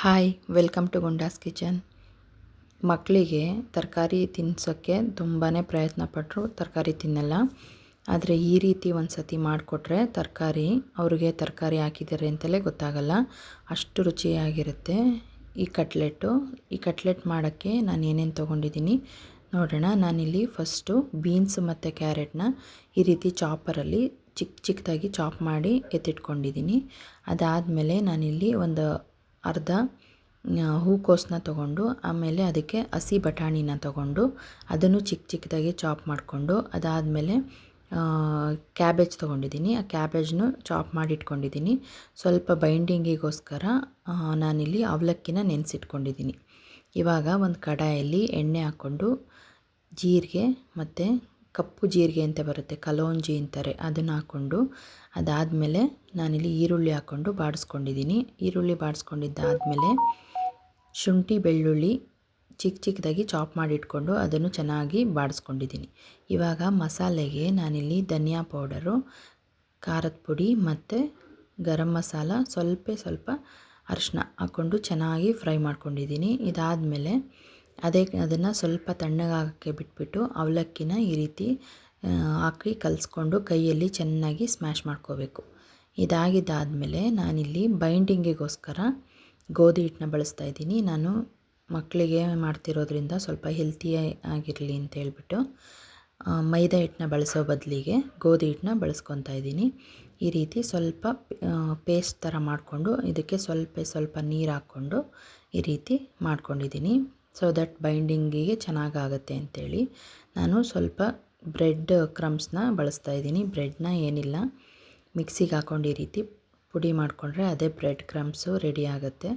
Hi, welcome to Gundas kitchen. ಮಕ್ಕಳಿಗೆ ತರಕಾರಿ ತಿನ್ನಿಸೋಕ್ಕೆ ತುಂಬಾ ಪ್ರಯತ್ನ ಪಟ್ಟರು ತರಕಾರಿ ತಿನ್ನಲ್ಲ. ಆದರೆ ಈ ರೀತಿ ಒಂದು ಸತಿ ಮಾಡಿಕೊಟ್ರೆ ತರಕಾರಿ, ಅವ್ರಿಗೆ ತರಕಾರಿ ಹಾಕಿದ್ದಾರೆ ಅಂತಲೇ ಗೊತ್ತಾಗಲ್ಲ. ಅಷ್ಟು ರುಚಿಯಾಗಿರುತ್ತೆ ಈ ಕಟ್ಲೆಟ್ಟು ಈ ಕಟ್ಲೆಟ್ ಮಾಡೋಕ್ಕೆ ನಾನು ಏನೇನು ತೊಗೊಂಡಿದ್ದೀನಿ ನೋಡೋಣ. ನಾನಿಲ್ಲಿ ಫಸ್ಟು ಬೀನ್ಸ್ ಮತ್ತು ಕ್ಯಾರೆಟ್ನ ಈ ರೀತಿ ಚಾಪರಲ್ಲಿ ಚಿಕ್ಕ ಚಿಕ್ಕದಾಗಿ ಚಾಪ್ ಮಾಡಿ ಎತ್ತಿಟ್ಕೊಂಡಿದ್ದೀನಿ. ಅದಾದಮೇಲೆ ನಾನಿಲ್ಲಿ ಒಂದು ಅರ್ಧ ಹೂಕೋಸನ್ನ ತೊಗೊಂಡು, ಆಮೇಲೆ ಅದಕ್ಕೆ ಹಸಿ ಬಟಾಣಿನ ತೊಗೊಂಡು, ಅದನ್ನು ಚಿಕ್ಕ ಚಿಕ್ಕದಾಗಿ ಚಾಪ್ ಮಾಡಿಕೊಂಡು, ಅದಾದಮೇಲೆ ಕ್ಯಾಬೇಜ್ ತೊಗೊಂಡಿದ್ದೀನಿ. ಆ ಕ್ಯಾಬೇಜ್ನು ಚಾಪ್ ಮಾಡಿ ಇಟ್ಕೊಂಡಿದ್ದೀನಿ ಸ್ವಲ್ಪ ಬೈಂಡಿಂಗಿಗೋಸ್ಕರ ನಾನಿಲ್ಲಿ ಅವಲಕ್ಕಿನ ನೆನೆಸಿಟ್ಕೊಂಡಿದ್ದೀನಿ. ಇವಾಗ ಒಂದು ಕಡಾಯಲ್ಲಿ ಎಣ್ಣೆ ಹಾಕ್ಕೊಂಡು, ಜೀರಿಗೆ ಮತ್ತು ಕಪ್ಪು ಜೀರಿಗೆ ಅಂತ ಬರುತ್ತೆ, ಕಲೋಂಜಿ ಅಂತಾರೆ. ಅದನ್ನು ಹಾಕ್ಕೊಂಡು ಅದಾದಮೇಲೆ ನಾನಿಲ್ಲಿ ಈರುಳ್ಳಿ ಹಾಕ್ಕೊಂಡು ಬಾಡಿಸ್ಕೊಂಡಿದ್ದೀನಿ. ಈರುಳ್ಳಿ ಬಾಡಿಸ್ಕೊಂಡಿದ್ದಾದಮೇಲೆ ಶುಂಠಿ, ಬೆಳ್ಳುಳ್ಳಿ ಚಿಕ್ಕ ಚಿಕ್ಕದಾಗಿ ಚಾಪ್ ಮಾಡಿಟ್ಕೊಂಡು ಅದನ್ನು ಚೆನ್ನಾಗಿ ಬಾಡಿಸ್ಕೊಂಡಿದ್ದೀನಿ. ಇವಾಗ ಮಸಾಲೆಗೆ ನಾನಿಲ್ಲಿ ಧನಿಯಾ ಪೌಡರು, ಖಾರದ ಪುಡಿ ಮತ್ತು ಗರಂ ಮಸಾಲ ಸ್ವಲ್ಪ ಸ್ವಲ್ಪ ಅರಿಶಿನ ಹಾಕ್ಕೊಂಡು ಚೆನ್ನಾಗಿ ಫ್ರೈ ಮಾಡ್ಕೊಂಡಿದ್ದೀನಿ. ಇದಾದಮೇಲೆ ಅದೇ ಅದನ್ನು ಸ್ವಲ್ಪ ತಣ್ಣಗಾಗೋಕ್ಕೆ ಬಿಟ್ಬಿಟ್ಟು ಅವಲಕ್ಕಿನ ಈ ರೀತಿ ಹಾಕಿ ಕಲಿಸ್ಕೊಂಡು ಕೈಯಲ್ಲಿ ಚೆನ್ನಾಗಿ ಸ್ಮ್ಯಾಶ್ ಮಾಡ್ಕೋಬೇಕು. ಇದಾಗಿದ್ದಾದಮೇಲೆ ನಾನಿಲ್ಲಿ ಬೈಂಡಿಂಗಿಗೋಸ್ಕರ ಗೋಧಿ ಹಿಟ್ಟನ್ನ ಬಳಸ್ತಾ ಇದ್ದೀನಿ. ನಾನು ಮಕ್ಕಳಿಗೆ ಮಾಡ್ತಿರೋದ್ರಿಂದ ಸ್ವಲ್ಪ ಹೆಲ್ತಿ ಆಗಿರಲಿ ಅಂತ ಹೇಳ್ಬಿಟ್ಟು ಮೈದಾ ಹಿಟ್ಟನ್ನ ಬಳಸೋ ಬದಲಿಗೆ ಗೋಧಿ ಹಿಟ್ಟನ್ನ ಬಳಸ್ಕೊತಾ ಇದ್ದೀನಿ. ಈ ರೀತಿ ಸ್ವಲ್ಪ ಪೇಸ್ಟ್ ಥರ ಮಾಡಿಕೊಂಡು ಇದಕ್ಕೆ ಸ್ವಲ್ಪ ಸ್ವಲ್ಪ ನೀರು ಹಾಕ್ಕೊಂಡು ಈ ರೀತಿ ಮಾಡ್ಕೊಂಡಿದ್ದೀನಿ. ಸೊ ದಟ್ ಬೈಂಡಿಂಗಿಗೆ ಚೆನ್ನಾಗಾಗತ್ತೆ ಅಂಥೇಳಿ ನಾನು ಸ್ವಲ್ಪ ಬ್ರೆಡ್ ಕ್ರಮ್ಸ್ನ ಬಳಸ್ತಾ ಇದ್ದೀನಿ. ಬ್ರೆಡ್ನ ಏನಿಲ್ಲ. ಮಿಕ್ಸಿಗೆ ಹಾಕೊಂಡು ಈ ರೀತಿ ಪುಡಿ ಮಾಡಿಕೊಂಡ್ರೆ ಅದೇ ಬ್ರೆಡ್ ಕ್ರಮ್ಸು ರೆಡಿ ಆಗುತ್ತೆ.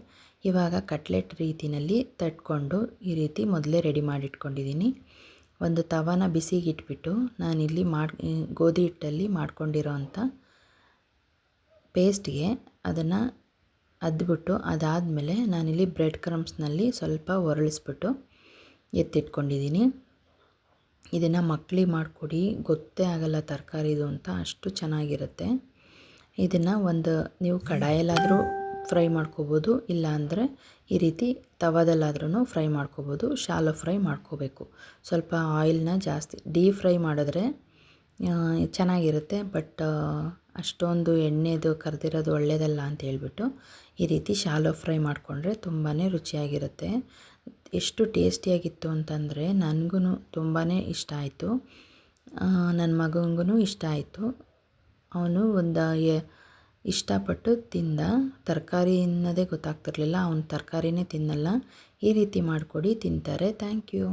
ಇವಾಗ ಕಟ್ಲೆಟ್ ರೀತಿಯಲ್ಲಿ ತಟ್ಕೊಂಡು ಈ ರೀತಿ ಮೊದಲೇ ರೆಡಿ ಮಾಡಿಟ್ಕೊಂಡಿದ್ದೀನಿ. ಒಂದು ತವಾನ ಬಿಸಿಗೆ ಇಟ್ಬಿಟ್ಟು ನಾನಿಲ್ಲಿ ಮಾಡಿ, ಗೋಧಿ ಹಿಟ್ಟಲ್ಲಿ ಮಾಡ್ಕೊಂಡಿರೋ ಅಂಥ ಪೇಸ್ಟ್ಗೆ ಅದನ್ನು ಅದ್ಬಿಟ್ಟು ಅದಾದಮೇಲೆ ನಾನಿಲ್ಲಿ ಬ್ರೆಡ್ ಕ್ರಮ್ಸ್ನಲ್ಲಿ ಸ್ವಲ್ಪ ಒರಳಿಸ್ಬಿಟ್ಟು ಎತ್ತಿಟ್ಕೊಂಡಿದ್ದೀನಿ. ಇದನ್ನು ಮಕ್ಕಳಿಗೆ ಮಾಡಿಕೊಡಿ, ಗೊತ್ತೇ ಆಗಲ್ಲ ತರಕಾರಿದು ಅಂತ ಅಷ್ಟು ಚೆನ್ನಾಗಿರುತ್ತೆ. ಇದನ್ನು ಒಂದು ನೀವು ಕಡಾಯಲ್ಲಾದರೂ ಫ್ರೈ ಮಾಡ್ಕೋಬೋದು ಇಲ್ಲ ಅಂದರೆ ಈ ರೀತಿ ತವದಲ್ಲಾದ್ರೂ ಫ್ರೈ ಮಾಡ್ಕೋಬೋದು, ಶಾಲೋ ಫ್ರೈ ಮಾಡ್ಕೋಬೇಕು. ಸ್ವಲ್ಪ ಆಯಿಲ್ನ ಜಾಸ್ತಿ, ಡೀಪ್ ಫ್ರೈ ಮಾಡಿದ್ರೆ ಚೆನ್ನಾಗಿರುತ್ತೆ, ಬಟ್ ಅಷ್ಟೊಂದು ಎಣ್ಣೆದು ಕರೆದಿರೋದು ಒಳ್ಳೆಯದಲ್ಲ ಅಂತ ಹೇಳ್ಬಿಟ್ಟು ಈ ರೀತಿ ಶಾಲೋ ಫ್ರೈ ಮಾಡಿಕೊಂಡ್ರೆ ತುಂಬಾ ರುಚಿಯಾಗಿರುತ್ತೆ. ಎಷ್ಟು ಟೇಸ್ಟಿಯಾಗಿತ್ತು ಅಂತಂದರೆ ನನಗೂ ತುಂಬಾ ಇಷ್ಟ ಆಯಿತು. ನನ್ನ ಮಗನಿಗೂ ಇಷ್ಟ ಆಯಿತು. ಅವನು ಒಂದು ಇಷ್ಟಪಟ್ಟು ತಿಂದ. ತರಕಾರಿ ಅನ್ನೋದೇ ಗೊತ್ತಾಗ್ತಿರಲಿಲ್ಲ, ಅವನು ತರಕಾರಿನೇ ತಿನ್ನಲ್ಲ. ಈ ರೀತಿ ಮಾಡಿಕೊಡಿ, ತಿಂತಾರೆ. Thank you.